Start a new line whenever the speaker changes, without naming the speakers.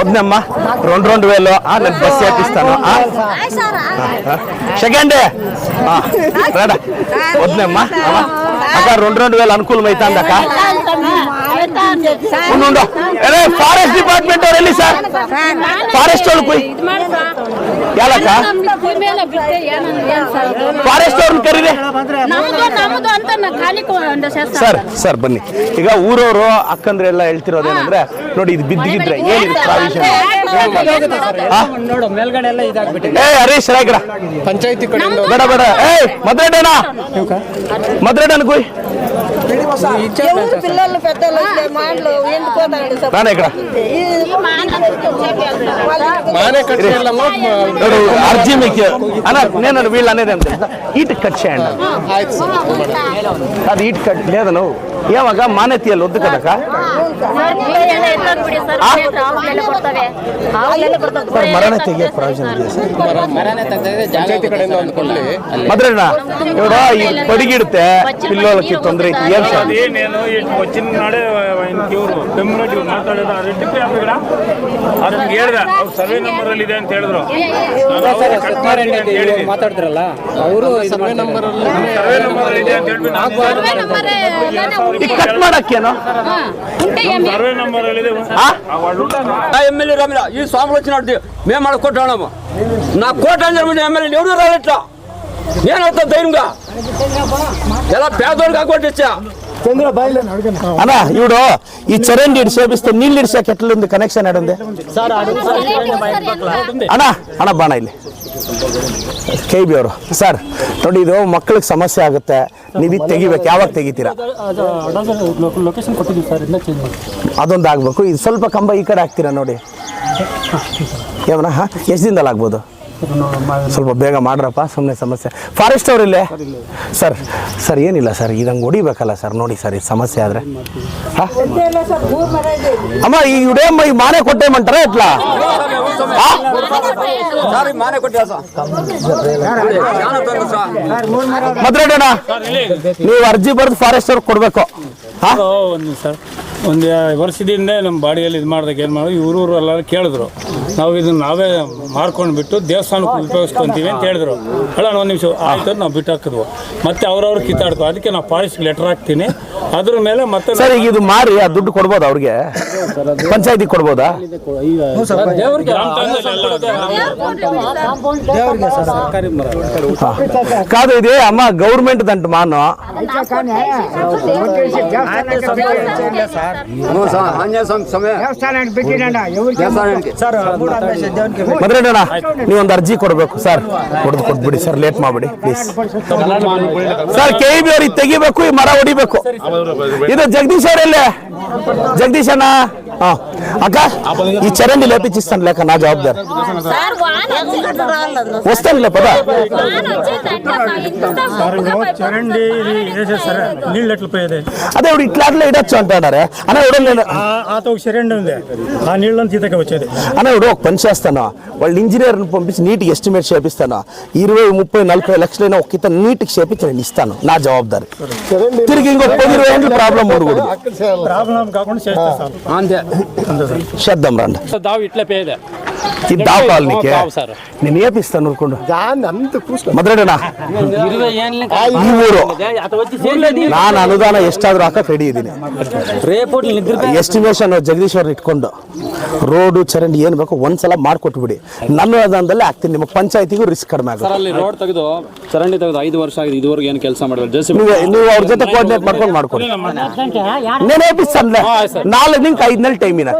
వద్దమ్మా. రెండు రెండు వేలు. నేను బస్ చేపిస్తాను. ఆ? సెకండ్ రాడా. వద్దమ్మా. అక్క రెండు రెండు వేలు అనుకూలం అక్క. ಅರೆ ಫಾರೆಸ್ಟ್ ಡಿಪಾರ್ಟ್ಮೆಂಟ್ ಅವ್ರು ಎಲ್ಲಿ ಸರ್ ಫಾರೆಸ್ಟ್ ಅವ್ರು ಕುಯ್. ಯಾಲಕ್ಕ? ಫಾರೆಸ್ಟ್ ಅವ್ರನ್ನ ಕರೀರಿ. ಸರ್ ಸರ್ ಬನ್ನಿ. ಈಗ ಊರವರು ಅಕ್ಕಂದ್ರೆ ಎಲ್ಲ ಹೇಳ್ತಿರೋದೇನಂದ್ರೆ ನೋಡಿ ಇದು ಬಿದ್ದಿಗಿದ್ರೆ ಏನಿದೆ ಪ್ರಾವಿಷನ್ ಏ ಹರೀಶ್ ರಾಯ್ಗರ
ಪಂಚಾಯತಿ
ಬೇಡ ಬೇಡ. ಏ ಮದ್ರೆಡಣ ಮದ್ರೆಡನ್ ಕುಯ್.
ఎవరు పిల్లలు పెద్దలు వస్తే మాటలు ఎందుకు పోతాడు సార్
రానా ఇక్కడ
ಮಾನೆ ಕಟ್ಟಿಲ್ಲಮ್ಮ
ನೋಡು అర్జీ మీకు అన్న నేను వీళ్ళు అనేది ఏం తెలుసా ఈట్ కట్ చేయండి
ಆಯ್ತು
అది ఈట్ కట్ లేదు నువ్వు ఏమగా మానేతీయాలి వద్దు కదక ಸರ್ ಮರಣ ತೆಗಿಯೋ ಪ್ರಾವಿಷನ್ ಇದೆ ಸರ್
ಪಂಚಾಯತಿ ಕಡೆಯಿಂದ ಒಂದು ಕೊಡ್ಲಿ
మద్రేనా ఇవిడ ఈ పొడిగిడితే పిల్లలకి తొందర అయితే ఏం సార్
అది నేను ఇటు వచ్చిన నాడే ఆయనకి ಇವರು ಬೆಂಬಲಿಗೆ ಮಾತಾಡಿದ ಆ ರೆಡ್ಡಿ ఇక్కడ ಅವ್ರಿಗೆ ಹೇಳ್ದೆ ಅವ್ರು ಸರ್ವೆ ನಂಬರ್ ಅಲ್ಲಿ ಇದೆ ಅಂತ ಹೇಳಿದ್ರು ನಾನು ಅವ್ರಿಗೆ cut ಮಾಡ್ತೀನಿ ಅಂತ ಹೇಳಿದ್ದೀನಿ.
ಮಾತಾಡಿದ್ರಲ್ಲ ಅವರು ಸರ್ವೆ ನಂಬರ್
ಸರ್ವೆ ನಂಬರ್ ಅಲ್ಲಿ ಇದೆ ಅಂತ ಹೇಳ್ಬಿಟ್ಟು ನಾನು
ఈ కట్ ಮಾಡಕ್ಕೇನು
ಸರ್ವೆ ನಂಬರ್ ಅಲ್ಲಿ ಇದೆ
ఆ?
వాళ్ళు ఉంటారు
ఎమ్మెల్యే రమణ ఈ స్వాములు వచ్చినట్టు మేము అక్కడ కొట్టాము నా కోట అని చెప్పిన ఎమ్మెల్యే ఎవరు రాలట్లా నేను వస్తా ధైర్యంగా ఎలా పేదోళ్ళగా కొట్టించా
అన్న ఇవిడు ఈ చరణ్ ఇటు సేపిస్తే నీళ్ళు ఇడిసాక ఎట్లుంది కనెక్షన్ ఎడుంది ಅಣ್ಣ ಅಣ್ಣ ಬಾಣ ಇಲ್ಲಿ ಕೆ ಬಿ ಅವರು ಸರ್ ನೋಡಿ ಇದು ಮಕ್ಕಳಿಗೆ ಸಮಸ್ಯೆ ಆಗುತ್ತೆ ನೀವು ಇದು ತೆಗಿಬೇಕು ಯಾವಾಗ ತೆಗಿತೀರಾ
ಲೊಕೇಶನ್ ಕೊಟ್ಟಿದ್ದೀವಿ ಸರ್ ಇದನ್ನ ಚೇಂಜ್ ಮಾಡಿ
ಅದೊಂದು ಆಗ್ಬೇಕು ಇದು ಸ್ವಲ್ಪ ಕಂಬ ಈ ಕಡೆ ಹಾಕ್ತೀರಾ ನೋಡಿ ಏಮನ ಹಾಂ ಎಷ್ಟು ದಿನದಲ್ಲಿ ಆಗ್ಬೋದು ಸ್ವಲ್ಪ ಬೇಗ ಮಾಡ್ರಪ್ಪ ಸುಮ್ಮನೆ ಸಮಸ್ಯೆ ಫಾರೆಸ್ಟ್ ಅವ್ರು ಇಲ್ಲೇ ಸರ್ ಸರ್ ಏನಿಲ್ಲ ಸರ್ ಇದಂಗೆ ಹೊಡಿಬೇಕಲ್ಲ ಸರ್ ನೋಡಿ ಸರ್ ಇದು ಸಮಸ್ಯೆ ಆದರೆ ಅಮ್ಮ ಈ ಇಡೇಮ್ಮ ಈ ಮಾನೆ
ಕೊಟ್ಟೆ ಮಂಟಾರ
ಇಟ್ಲ ನೀವು ಅರ್ಜಿ ಬರೆದು ಫಾರೆಸ್ಟ್ ಅವ್ರಿಗೆ ಕೊಡಬೇಕು
ಸರ್ ಒಂದು ವರ್ಷದಿಂದ ನಮ್ಮ ಬಾಡಿಯಲ್ಲಿ ಇದು ಮಾಡಿದಾಗ ಏನು ಮಾಡೋದು ಇವರು ಎಲ್ಲರೂ ಕೇಳಿದ್ರು. ನಾವು ಇದನ್ನು ನಾವೇ ಮಾಡ್ಕೊಂಡು ಬಿಟ್ಟು ದೇವಸ್ಥಾನಕ್ಕೆ ಉಪಯೋಗಿಸ್ಕೊಂತೀವಿ ಅಂತ ಹೇಳಿದ್ರು. ಅಲ್ಲ ಒಂದು ನಿಮಿಷ ಆಯ್ತು ನಾವು ಬಿಟ್ಟು ಹಾಕಿದ್ವು. ಮತ್ತೆ ಅವ್ರವ್ರು ಕಿತ್ತಾಡ್ತು. ಅದಕ್ಕೆ ನಾವು ಪಾಲಿಸ್ ಲೆಟರ್ ಹಾಕ್ತೀನಿ. ಅದ್ರ ಮೇಲೆ ಮತ್ತೆ
ಸರ್ ಈಗ ಇದು ಮಾರಿ ಆ ದುಡ್ಡು ಕೊಡ್ಬೋದು ಅವ್ರಿಗೆ? ಪಂಚಾಯತಿ ಕೊಡ್ಬೋದಾ? ಕಾದು ಇದೆ
ಅಮ್ಮ ಗೌರ್ಮೆಂಟ್ ದಂಟು ಮಾನು
ಸರ್. ಮದ್ರೇನಣ್ಣ ನೀವೊಂದು ಅರ್ಜಿ ಕೊಡಬೇಕು ಸರ್. ಕೊಡ್ದು ಕೊಟ್ಬಿಡಿ ಸರ್ ಲೇಟ್ ಮಾಡ್ಬಿಡಿ ಪ್ಲೀಸ್. ಸರ್ ಕೆ ಬಿ ಅವ್ರಿಗೆ ತೆಗಿಬೇಕು ಈ ಮರ ಹೊಡಿಬೇಕು. ಇದು ಜಗದೀಶ್ ಅವರಲ್ಲೇ? ಜಗದೀಶ್ ಅಣ್ಣ అక్క ఈ చరండి లేపించిస్తాను లేక నా జవాబుదారి. పద.
ఎట్లా పోయేది?
అదే ఇప్పుడు ఇట్లా అట్లా ఇడొచ్చు అంటున్నారే. అన్న
ఆత ఒక చరండి ఉంది. ఆ నీళ్ళని తీతకి వచ్చేది.
అన్న ఇప్పుడు ఒక పని చేస్తాను? వాళ్ళు ఇంజనీర్ని పంపించి నీట్గా ఎస్టిమేట్ చేపిస్తాను? ఇరవై ముప్పై నలభై లక్షలైనా ఒక ఇతను నీట్కి చేపించి నేను ఇస్తాను. నా జవాబుదారి. తిరిగి ఇంకొక పది ఇరవై ఏళ్ళు ప్రాబ్లం ఉండకూడదు
ప్రాబ్లం కాకుండా
అంతే.
చేద్దాం రండి
దావు ఇట్లా పేద
ಇದ್ದಾವ ಕಾಲನಿಕೆ
ನಿನ್ನ ಏಪಿಸ್ತ ನೋಡ್ಕೊಂಡು.
ಮದ್ರಡಣ. ಈ ನಾನು. ಅನುದಾನ ಎಷ್ಟಾದ್ರೂ ಹಾಕಕ್ಕೆ ರೆಡಿ ಇದ್ದೀನಿ ಎಸ್ಟಿಮೇಷನ್ ಜಗದೀಶ್ ಇಟ್ಕೊಂಡು ರೋಡು ಚರಂಡಿ ಏನು ಬೇಕು ಒಂದ್ಸಲ ಮಾಡ್ಕೊಟ್ಬಿಡಿ. ನನ್ನ ಅನುದಾನದಲ್ಲೇ ಹಾಕ್ತೀನಿ. ನಿಮಗೆ ಪಂಚಾಯತಿಗೂ ರಿಸ್ಕ್ ಕಡಿಮೆ ಆಗುತ್ತೆ.
ರೋಡ್ ತೆಗೆದು ಚರಂಡಿ ತೆಗೆದು ಐದು ವರ್ಷ ಆಗಿದೆ. ಇದುವರೆಗೆ ಏನು ಕೆಲಸ ಮಾಡಿದ್ರೆ
ನೀವು ಅವ್ರ ಜೊತೆ ಕೋಆರ್ಡಿನೇಟ್ ಮಾಡ್ಕೊಂಡು ಮಾಡ್ಕೊಳ್ಳಿ. ನಾನು ಏಪಿಸ್ತಾನೆ ನಾಲ್ಕು ನಿಂಗೆ ಐದನಲ್ಲಿ ಟೈಮಿನ